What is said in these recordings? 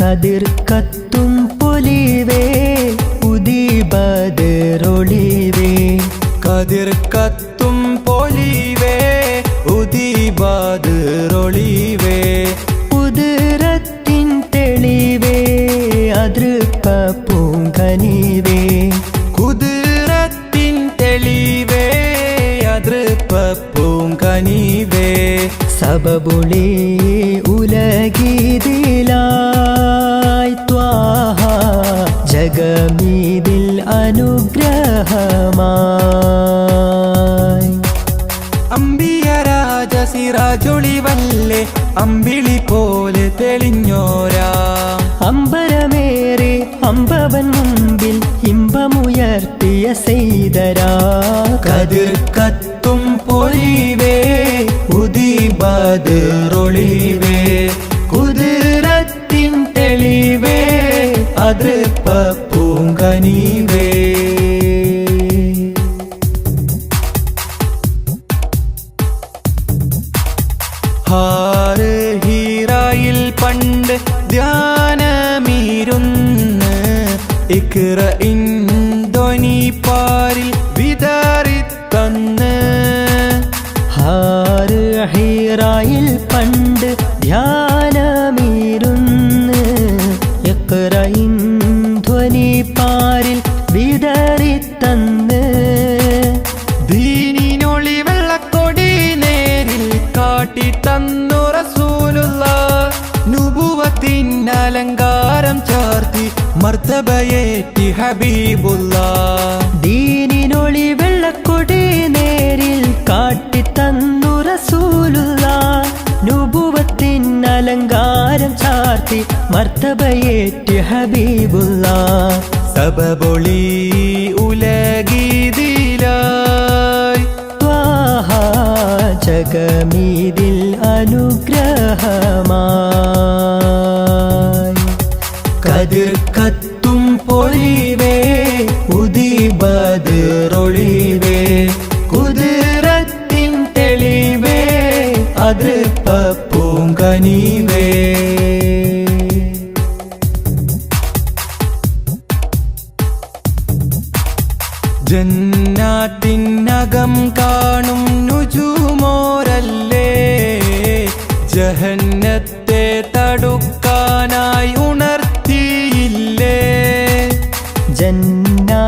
കതിർ കത്തും പൊലിവേ ഉദീപതിറൊളിവേ കതിർ കത്തും പൊലിവേ ഉദീബാതിറൊളിവേ ഉദരത്തിൻ തെളിവേ അതൃപ്പ പൂങ്കനിവേ കുതിരത്തിൻ തെളിവേ അതൃപ്പ പൂങ്കനിവേ സബബുളി ഉലഗീതിലായി ത്വാഹ ജഗമീതിൽ അനുഗ്രഹമായി. അമ്പിയ രാജ സിറാജൊളിവല്ലേ അമ്പിളി പോലെ തെളിഞ്ഞോരാ. അമ്പരമേറെ അമ്പവൻ മുമ്പിൽ ഇമ്പമുയർത്തിയ സെയ്തരാ കതിർ കത്തും പൊലിവേ ഉദീബാതിറൊളിവേ കുതിരത്തിൻ തെളിവേ അതൃപ്പ പൂങ്കനിവേ ഹാറ് ഹീറായിൽ ധ്യാനമീരുന്ന് ഇക്ര ഇൻധ്വനി പാരിൽ വിതറിത്തന്ന് മർത്തബയേറ്റി ഹബീബുള്ള ദീനിനൊളി വെള്ളക്കൊടി നേരിൽ കാട്ടിത്തന്നു റസൂലുള്ള നുബുവത്തിൻ അലങ്കാരം ചാർത്തി മർത്തബയേറ്റി ഹബീബുള്ള സബബൊളി ഉലഗീതിലായി. ത്വാഹ ജഗമീതിൽ അനുഗ്രഹമാ. കതിർ കത്തും പൊലിവേ ഉദീബതിറൊളിവേ കുതിരത്തിൻ തെളിവേ അതൃപ്പ പൂങ്കനിവേ ജന്നാത്തിനകം കാണും നുജുമോരല്ലേ ജഹന്നത്തെ തടുക്കാനായി ഉണർത്തിയില്ലേ ജന്നാത്തിനകം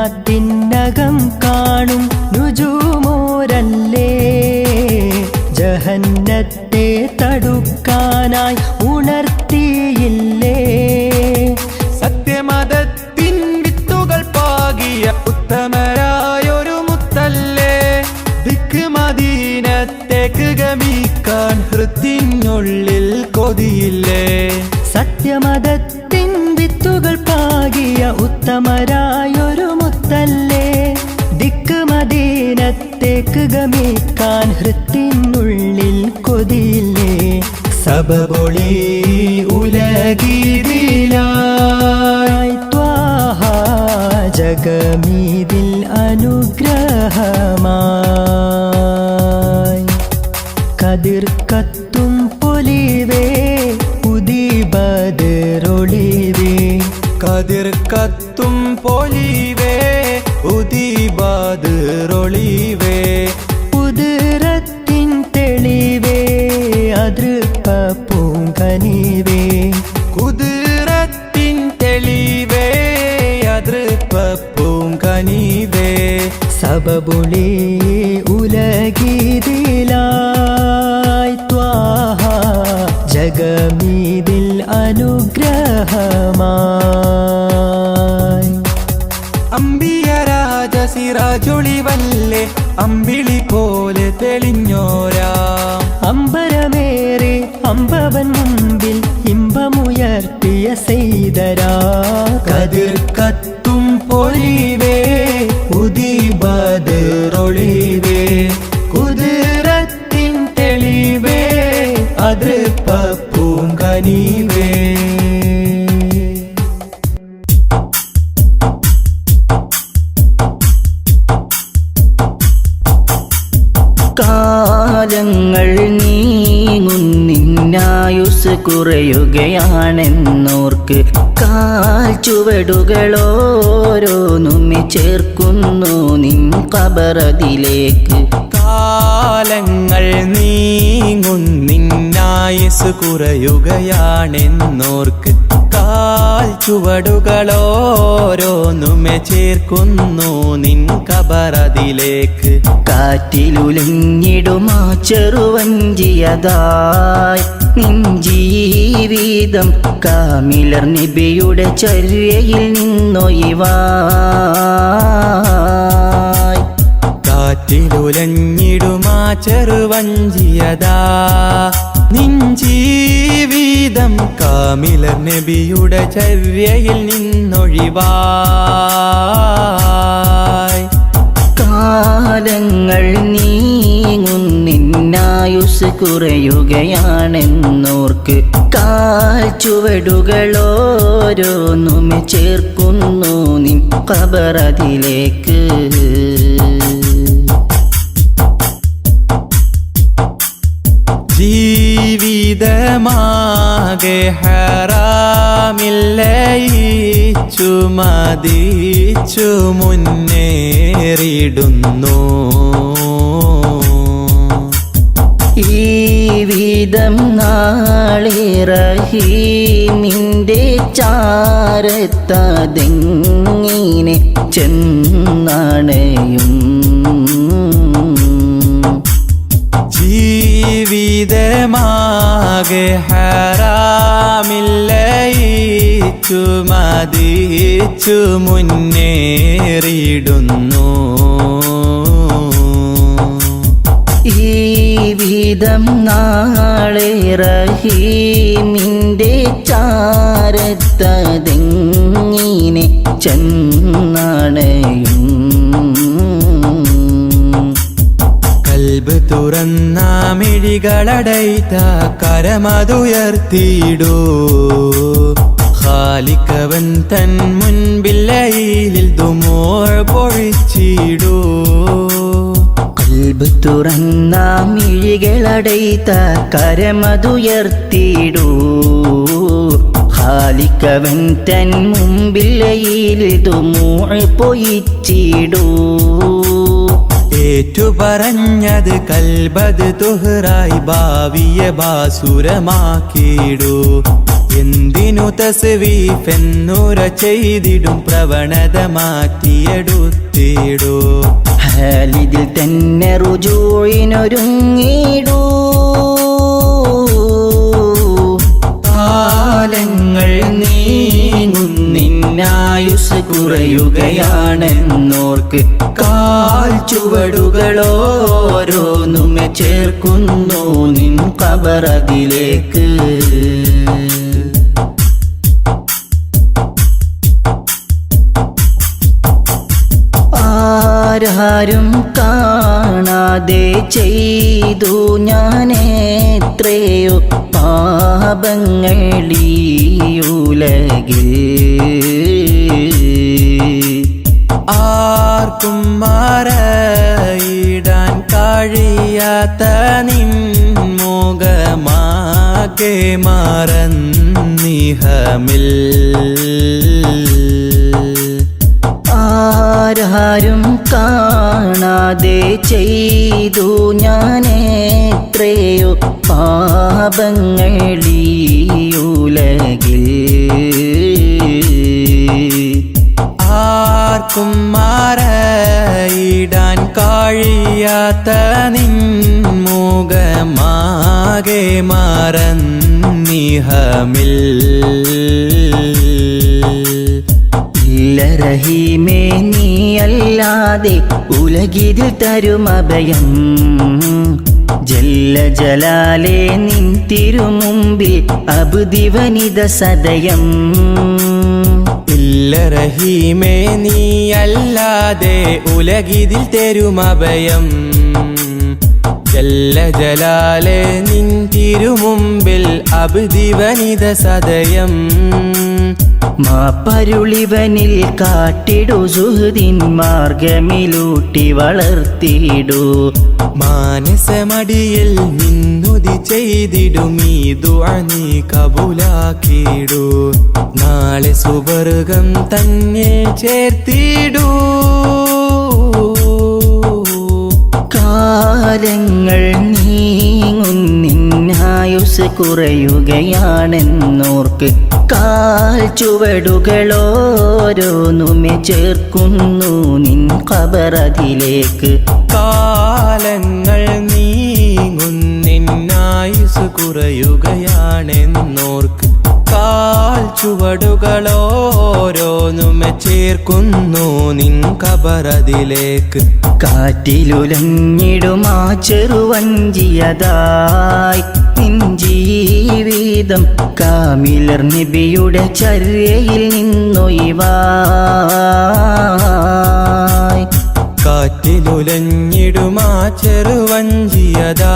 കാണും നുജുമോരല്ലേ ജഹന്നത്തെ തടുക്കാനായി ഉണർത്തിയില്ലേ ഉത്തമരായൊരു മുത്തല്ലേ? ദിക്ക് മദീനത്തേക്ക് ഗമിക്കാൻ ഹൃത്തിനുള്ളിൽ കൊതിയില്ലേ? സബബൊളി ഉലഗീതിലായി ത്വാഹ ജഗമീതിൽ അനുഗ്രഹമായി. കതിർ കതിർ കത്തും പൊലിവേ ഉദീബാതിറൊളിവേ ഉദരത്തിൻ തെളിവേ അതൃപ്പ പൂങ്കനിവേ കുതിരത്തിൻ തെളിവേ അതൃപ്പ പൂങ്കനിവേ സബബുളി ഉലഗീതിലായി ത്വാഹ ജഗമീതിൽ അനുഗ്രഹമായി സിറാജൊളിവല്ലേ അമ്പിളി പോലെ തെളിഞ്ഞോരാ. അമ്പരമേറെ അമ്പവൻ മുമ്പിൽ ഇമ്പമുയർത്തിയ സെയ്തരാ കതിർ കത്തും പൊലിവേ ഉദീബാതിറൊളിവേ കുതിരത്തിൻ തെളിവേ അതൃപ്പ കാലങ്ങൾ നീങ്ങുന്നിന്നായുസ് കുറയുകയാണെന്നോർക്ക് കാൽ ചുവടുകളോരോന്നുമെ ചേർക്കുന്നു നിൻ കബറതിലേക്ക് കാലങ്ങൾ നീങ്ങുന്നിന്നായുസ് കുറയുകയാണെന്നോർക്ക് കാൽ ചുവടുകളോരോന്നുമെ ചേർക്കുന്നു നിൻ കബറതിലേക്ക്. കാറ്റിലുലഞ്ഞിടുമാ ചെറുവഞ്ചിയതായി നിൻ ജീവിതം കാമിലർ നിബിയുടെ ചര്യയിൽ നിന്നൊയിവായി കാറ്റിലുലഞ്ഞിടുമാ ചെറുവഞ്ചിയതാ. നിൻ ജീവിതം കാമിലർ നബിയുടെ ചര്യയിൽ നിന്നൊഴിവായി. കാലങ്ങൾ നീങ്ങുന്നിന്നായുസ് കുറയുകയാണെന്നോർക്ക് കാൽ ചുവടുകളോരോന്നുമെ ചേർക്കുന്നു നിൻ കബറതിലേക്ക് ജീവിതമാകെ ഹറാമില്ലയിച്ചു മതിച്ചു മുന്നേറിടുന്നു ഈ വിധം നാളെ ചാരത്തതെങ്ങിനെ ചെന്നണയും. ജീവിതമാകെ ഹറാമില്ലയിച്ചു മതിച്ചു മുന്നേറിയിടുന്നു. ഈ വിധം നാളെ റഹീമിന്റെ ചാരത്തതെങ്ങിനെ ചെന്നണയും തുറന്ന മിഴികളടൈത്ത കരമതുയർത്തിയിടൂ. ഖാലിക്കവൻ തൻ മുൻപില്ലയിലിൽ ദുമോൾ പൊഴിച്ചിടൂ. കൽബ് തുറന്ന മിഴികളടൈത്ത കരമതുയർത്തിയിടൂ. ഖാലിക്കവൻ തൻ മുമ്പില്ലയിൽ തുമൂൾ പൊയിച്ചിടൂ ഏറ്റു പറഞ്ഞത് കൽബത് തുഹറായി ഭാവിയെ ബാസുരമാക്കിയിടൂ. എന്തിനു തസ്വീഫെന്നുര ചെയ്തിടും പ്രവണത മാറ്റിയെടുത്തിടൂ. ഹാലിതിൽ തന്നെ റുജൂഴിനൊരുങ്ങിടൂ കാലങ്ങൾ കുറയുകയാണെന്നോർക്ക് കാൽ ചുവടുകളോരോന്നുമെ ചേർക്കുന്നു നിൻ കബറതിലേക്ക് ആരാരും കാണാതെ ചെയ്തു ഞാനേത്രയോ പാപങ്ങളിയുലകേ ആർക്കും മാറയിടാൻ കഴിയാത്ത നിൻമുഖമാകെ മറന്നിഹമിൽ ആരാരും കാണാതെ ചെയ്തു ഞാനേത്രയോ പാപങ്ങളീയുലകിൽ ആർക്കും മാറയിടാൻ കഴിയാത്ത നിൻമുഖമാകെ മറന്നിഹമിൽ. ഇല്ല റഹീമേ നീയല്ലാതെ ഉലകിതിൽ തരും ജല്ല ജലാലേ നിൻ തിരുമുമ്പിൽ അബുദിവനിത സദയം. ഇല്ല റഹീമേ നീയല്ലാതെ ഉലകിതിൽ തരുമഭയം ജല്ല ജലാലെ നിൻ തിരുമുമ്പിൽ അബ്ദിവനിത സദയം. മാപ്പരുളിവനിൽ കാട്ടിടു സുഹൃതിൻ മാർഗമിലൂട്ടി വളർത്തിയിടൂ. മാനസമടിയിൽ നിന്നുതി ചെയ്തിടുമീ ദുഅനി കബൂലാക്കിയിടൂ. നാളെ സുവർഗം തന്നെ ചേർത്തിടൂ. കാലങ്ങൾ നീങ്ങുന്നിന്നായുസ് കുറയുകയാണെന്നോർക്ക് കാൽ ചുവടുകളോരോന്നുമെ ചേർക്കുന്നു നിൻ കബറതിലേക്ക് കാലങ്ങൾ നീങ്ങുന്നിന്നായുസ് കുറയുകയാണെന്നോർക്ക് കാൽ ചുവടുകളോരോന്നുമെ ചേർക്കുന്നു നിൻ കബറതിലേക്ക്. കാറ്റിലുലഞ്ഞിടുമാ ചെറുവഞ്ചിയതായി നിൻ ജീവിതം. കാമിലർ നബിയുടെ ചര്യയിൽ നിന്നൊയിവായി കാറ്റിലുലഞ്ഞിടുമാ ചെറുവഞ്ചിയതാ.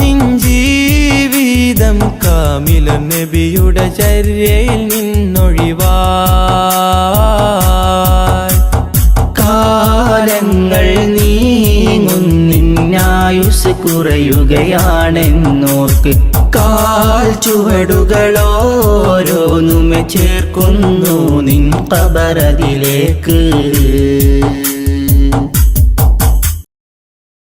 നിഞ്ചീവിതം കാമില നബിയുടെ ചര്യയിൽ നിന്നൊഴിവായി. കാലങ്ങൾ നീങ്ങുന്നിന്നായുസ് കുറയുകയാണെന്നോർക്ക് കാൽ ചുവടുകളോരോന്നുമെ ചേർക്കുന്നു നിൻ കബറതിലേക്ക്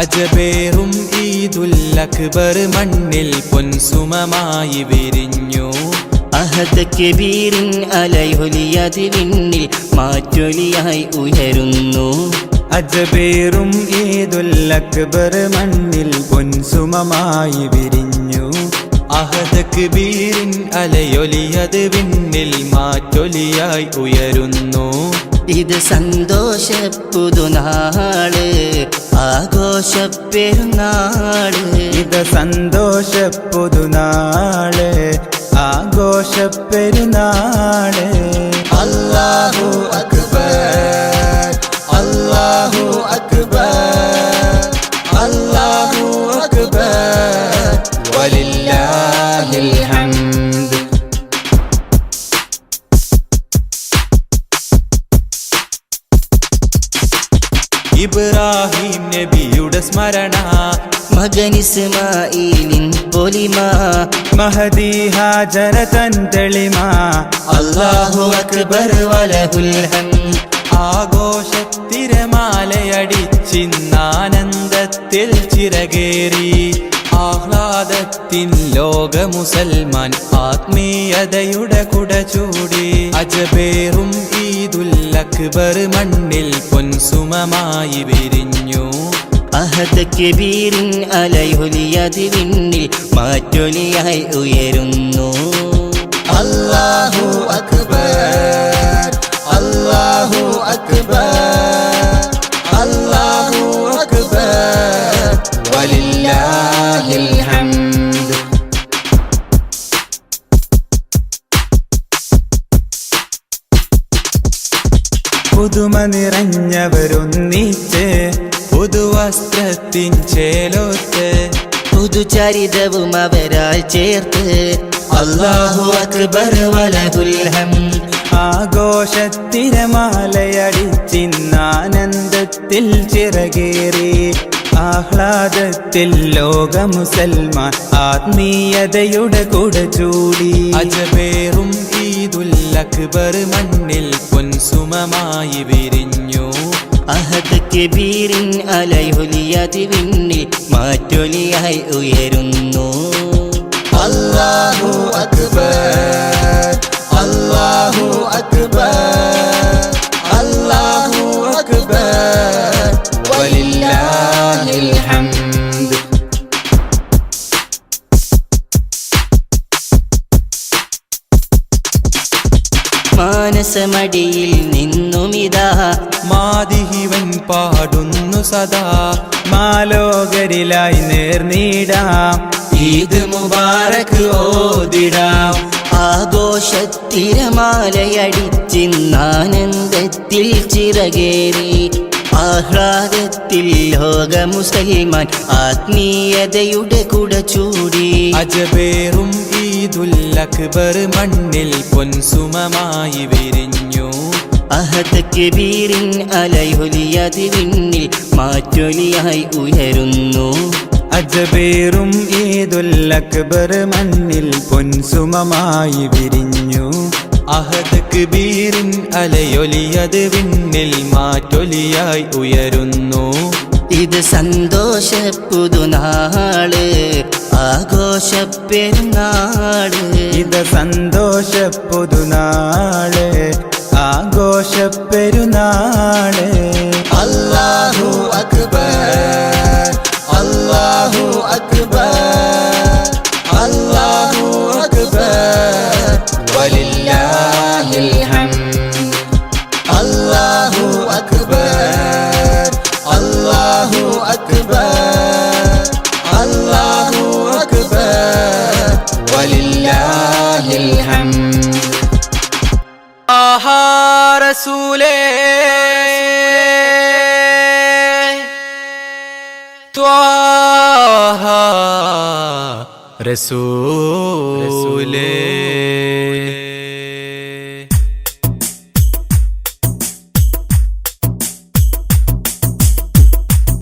അജബേറും ഈദുൽ അക്ബർ മണ്ണിൽ പൊൻസുമമായി വിരിഞ്ഞു. അഹദ കബീറിൻ അലയൊലിയത് വിണ്ണിൽ മാറ്റൊലിയായി ഉയരുന്നു. അജബേറും ഈദുൽ അക്ബർ മണ്ണിൽ പൊൻസുമമായി വിരിഞ്ഞു. അഹദ കബീറിൻ അലയൊലിയത് വിണ്ണിൽ മാറ്റൊലിയായി ഉയരുന്നു. ഇത് സന്തോഷ പുതുനാൾ ആഘോഷ പെരുന്നാൾ ഇത് സന്തോഷ പുതുനാൾ ആഘോഷ പെരുന്നാൾ അല്ലാഹു അക്ബർ. ഇബ്രാഹിം നബിയുടെ സ്മരണ. മകനിസ്മായിലിൻ പൊലിമ. മഹദി ഹാജര തൻ തെളിമ. അല്ലാഹു അക്ബർ വലഹുൽ ആഘോഷത്തിരമാലയടിച്ചിന്നാനന്ദത്തിൽ ചിറകേറി. ആഹ്ലാദത്തിൻ ലോക മുസൽമാൻ ആത്മീയതയുടെ കുട ചൂടി. അജബേറും ഈദുല്ലക്ബർ അക്ബർ മണ്ണിൽ പൊൻസുമമായി വിരിഞ്ഞു. അഹദ കബീറിൻ മാറ്റൊലിയായി ഉയരുന്നു. അല്ലാഹു അക്ബർ അല്ലാഹു അക്ബർ അല്ലാഹു വലില്ലാഹിൽ الحمد പുതുമ നിറഞ്ഞവരൊന്നിച്ച് പുതുവസ്ത്രത്തിൻ ചേലോത്ത് പുതുചരിതവും അവരാൽ ചേർത്ത് അല്ലാഹു അക്ബർ വലതുൽഹം ആഘോഷത്തിരമാലയടിച്ചിന്നാനന്ദത്തിൽ ചിറകേറി ആഹ്ലാദത്തിൽ ലോക മുസൽമാൻ ആത്മീയതയുടെ കൂടെ ചൂടി. അജബേറും ഈദുൽ അക്ബർ മണ്ണിൽ പൊൻസുമമായി വിരിഞ്ഞു. അഹദ് കബീറിൻ അലയൊലിയത് വിണ്ണിൽ മാറ്റൊലിയായി ഉയരുന്നു. അല്ലാഹു അക്ബർ അല്ലാഹു അക്ബർ. മാന മാനസമടിയിൽ നിന്നുമിതാ. മാതിഹിവൻ പാടുന്നു സദാ. മാലോകരിലായി നേർനീടാം ഈദ് മുബാറക് ഓതിടാം. ആഘോഷത്തിരമാലയടിച്ചിന്നാനന്ദത്തിൽ ചിറകേറി. ആഹ്ലാദത്തിൽ ലോക മുസൽമാൻ ആത്മീയതയുടെ കുട ചൂടി. അജബേറും ഈദുൽ അക്ബർ മണ്ണിൽ പൊൻസുമമായി വിരിഞ്ഞു. അഹദ് കബീറിൻ അലയൊലിയത് വിണ്ണിൽ മാറ്റൊലിയായി ഉയരുന്നു. അജബേറും ഈദുൽ അക്ബർ മണ്ണിൽ പൊൻസുമമായി വിരിഞ്ഞു. അഹദ് കബീറിൻ അലയൊലിയത് വിണ്ണിൽ മാറ്റൊലിയായി ഉയരുന്നു. ഇത് സന്തോഷ പുതുനാൾ ആഘോഷ പെരുന്നാൾ ഇത് സന്തോഷ പുതുനാൾ ആഘോഷ പെരുന്നാൾ അല്ലാഹു അക്ബർ അല്ലാഹു അക്ബർ. റസൂലേ. ത്വാഹ റസൂലേ.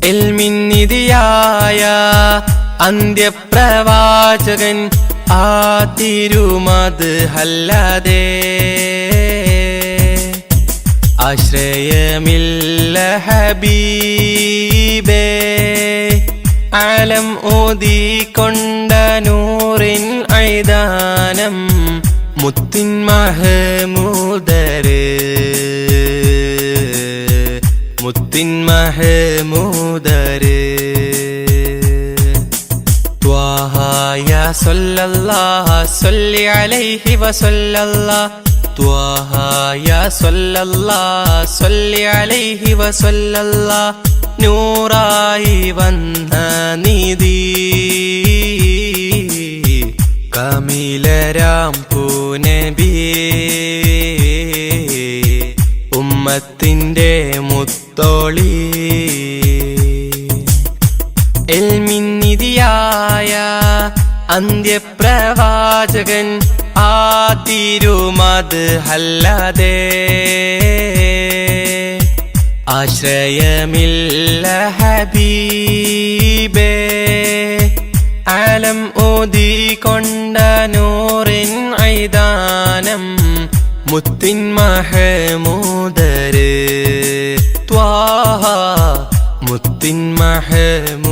എൽമിന്നിതിയായ അന്ത്യപ്രവാചകൻ ആ തിരുമത് ഹല്ലാതെ ആശ്രയമില്ല ഹബീബേ. ആലം കൊണ്ട നൂറിൻ ഐദാനം മുത്തിൻ മഹമൂദര് മുത്തിൻ മഹമൂദര് ത്വാഹായ സൊല്ലല്ലാ സല്ലല്ലാഹ അലൈഹി അലൈഹി നൂറായി വന്ന നീതി. കമിലരാം പൂനബി ഉമ്മത്തിന്റെ മുത്തോളി. എൽമിന്നിതിയായ അന്ത്യപ്രവാചകൻ ആ ഹല്ലാതെ ആശ്രയമില്ല ഹബീബേ. ആലം കൊണ്ട നൂറിൻ ഐദാനം മുത്തിൻ മഹമൂദര്. ത്വാഹ മുത്തിൻ മഹമൂദര്.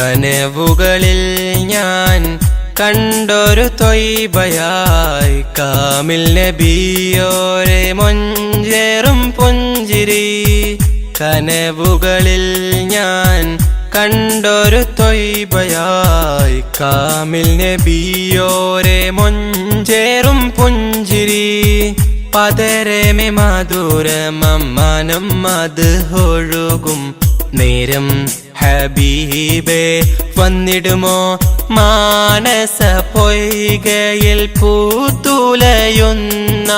കനവുകളിൽ ഞാൻ കണ്ടൊരു തൊയ്ബയായി. കാമിൽ നബിയോരെ മൊഞ്ചേറും പുഞ്ചിരി. കനവുകളിൽ ഞാൻ കണ്ടൊരു തൊയ്ബയായി. കാമിൽ നബിയോരെ മൊഞ്ചേറും പുഞ്ചിരി. പതരമെ മധുരമമ്മാനം അത് ഒഴുകും. നേരം ഹബീബേ വന്നിടുമോ? മാനസ പൊയ്കയിൽ പൂത്തുലയുന്ന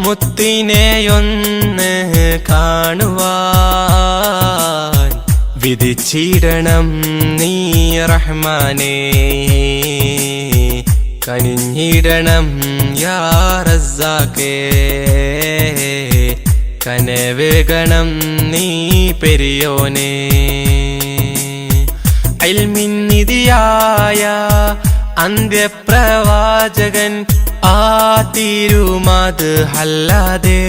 മുത്തിനെയൊന്ന് കാണുവാൻ വിധിച്ചിടണം നീ റഹ്മാനേ. കനിഞ്ഞിടണം യാ റസാക്കേ കനവേഗണം നീ പെരിയോനെ. അൽമിന്നിതിയായ അന്ത്യപ്രവാചകൻ ആ തിരുമത് അല്ലാതെ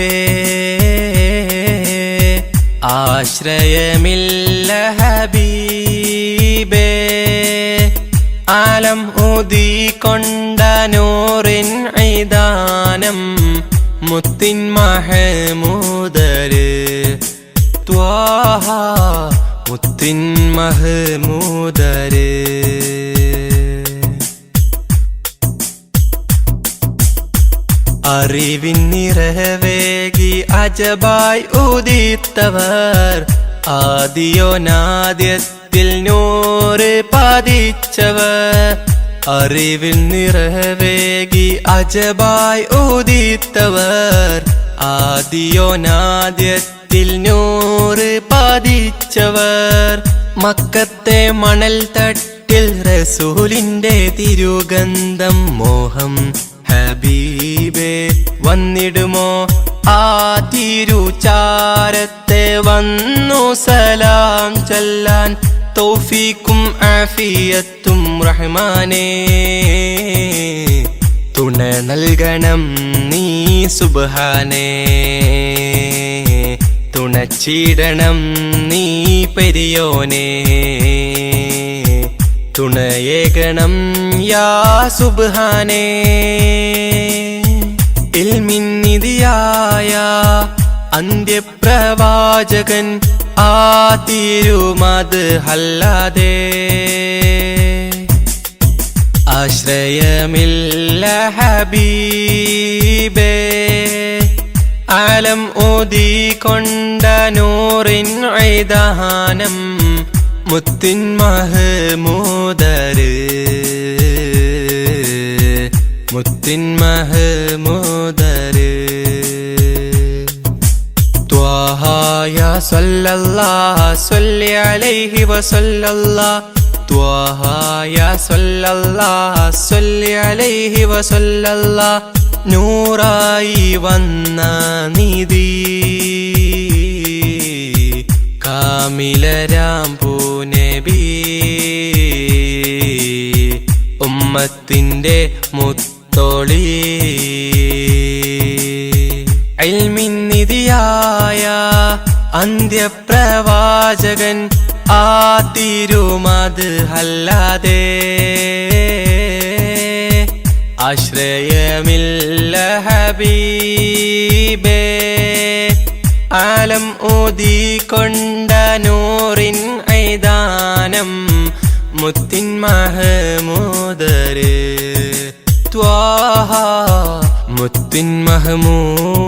ആശ്രയമില്ല ഹബീബേ. ആലം ഊതിക്കൊണ്ട നൂറിൻ ഐദാനം മുത്തിൻ മഹമൂദര് ത്വാഹ. മുത്തിൻ മഹമൂദരേ. അറിവിൻ നിറവേകി അജബായി ഉദിത്തവർ ആദിയോ നാദ്യത്തിൽ നൂറ് പതിച്ചവർ. അറിവിൻ നിറവേകി അജബായി ഉദിത്തവർ ആദിയോ നാദ്യത്തിൽ നൂറ് പതിച്ചവർ മക്കത്തെ മണൽ തട്ടിൽ റസൂലിന്റെ തിരുഗന്ധം മോഹം ഹബീബേ വന്നിടുമോ? ആ തിരുചാരത്തെ വന്നു സലാം ചൊല്ലാൻ തൗഫീക്കും ആഫിയത്തും റഹ്മാനേ. തുണ നൽകണം നീ സുബ്ഹാനേ. തുണച്ചിടണം നീ പെരിയോനെ. തുണയേകണം യാ സുബാനെ ഇൽമിന്നിതിയായ അന്ത്യപ്രവാചകൻ ആ തിരുമത് അല്ലാതെ. ആശ്രയമില്ല ഹബീബേ. ആലം ഊതി കൊണ്ട നൂറിൻ ഐദാനം മുത്തിൻ മഹമൂദര്. മുത്തിൻ മഹമൂദര്. ത്വാഹായ സല്ലല്ലാഹ സല്ലി അലൈഹി വസല്ലല്ലാ ത്വാഹായ സല്ലല്ലാഹ സല്ലി അലൈഹി വസല്ലല്ലാഹ്. നൂറായി വന്ന നിധി. കാമിലരാം പൂനബി ഉമ്മത്തിന്റെ മുത്തൊളി. അൽമിന്നിധിയായ അന്ത്യപ്രവാചകൻ ആ തിരുമത് അല്ലാതെ ആശ്രയമില്ല ഹബീബേ. ആലം ഊതി കൊണ്ട നൂറിൻ ഐദാനം മുത്തിൻ മഹമൂദര്. ത്വാഹ മുത്തിൻ മഹമൂദര്.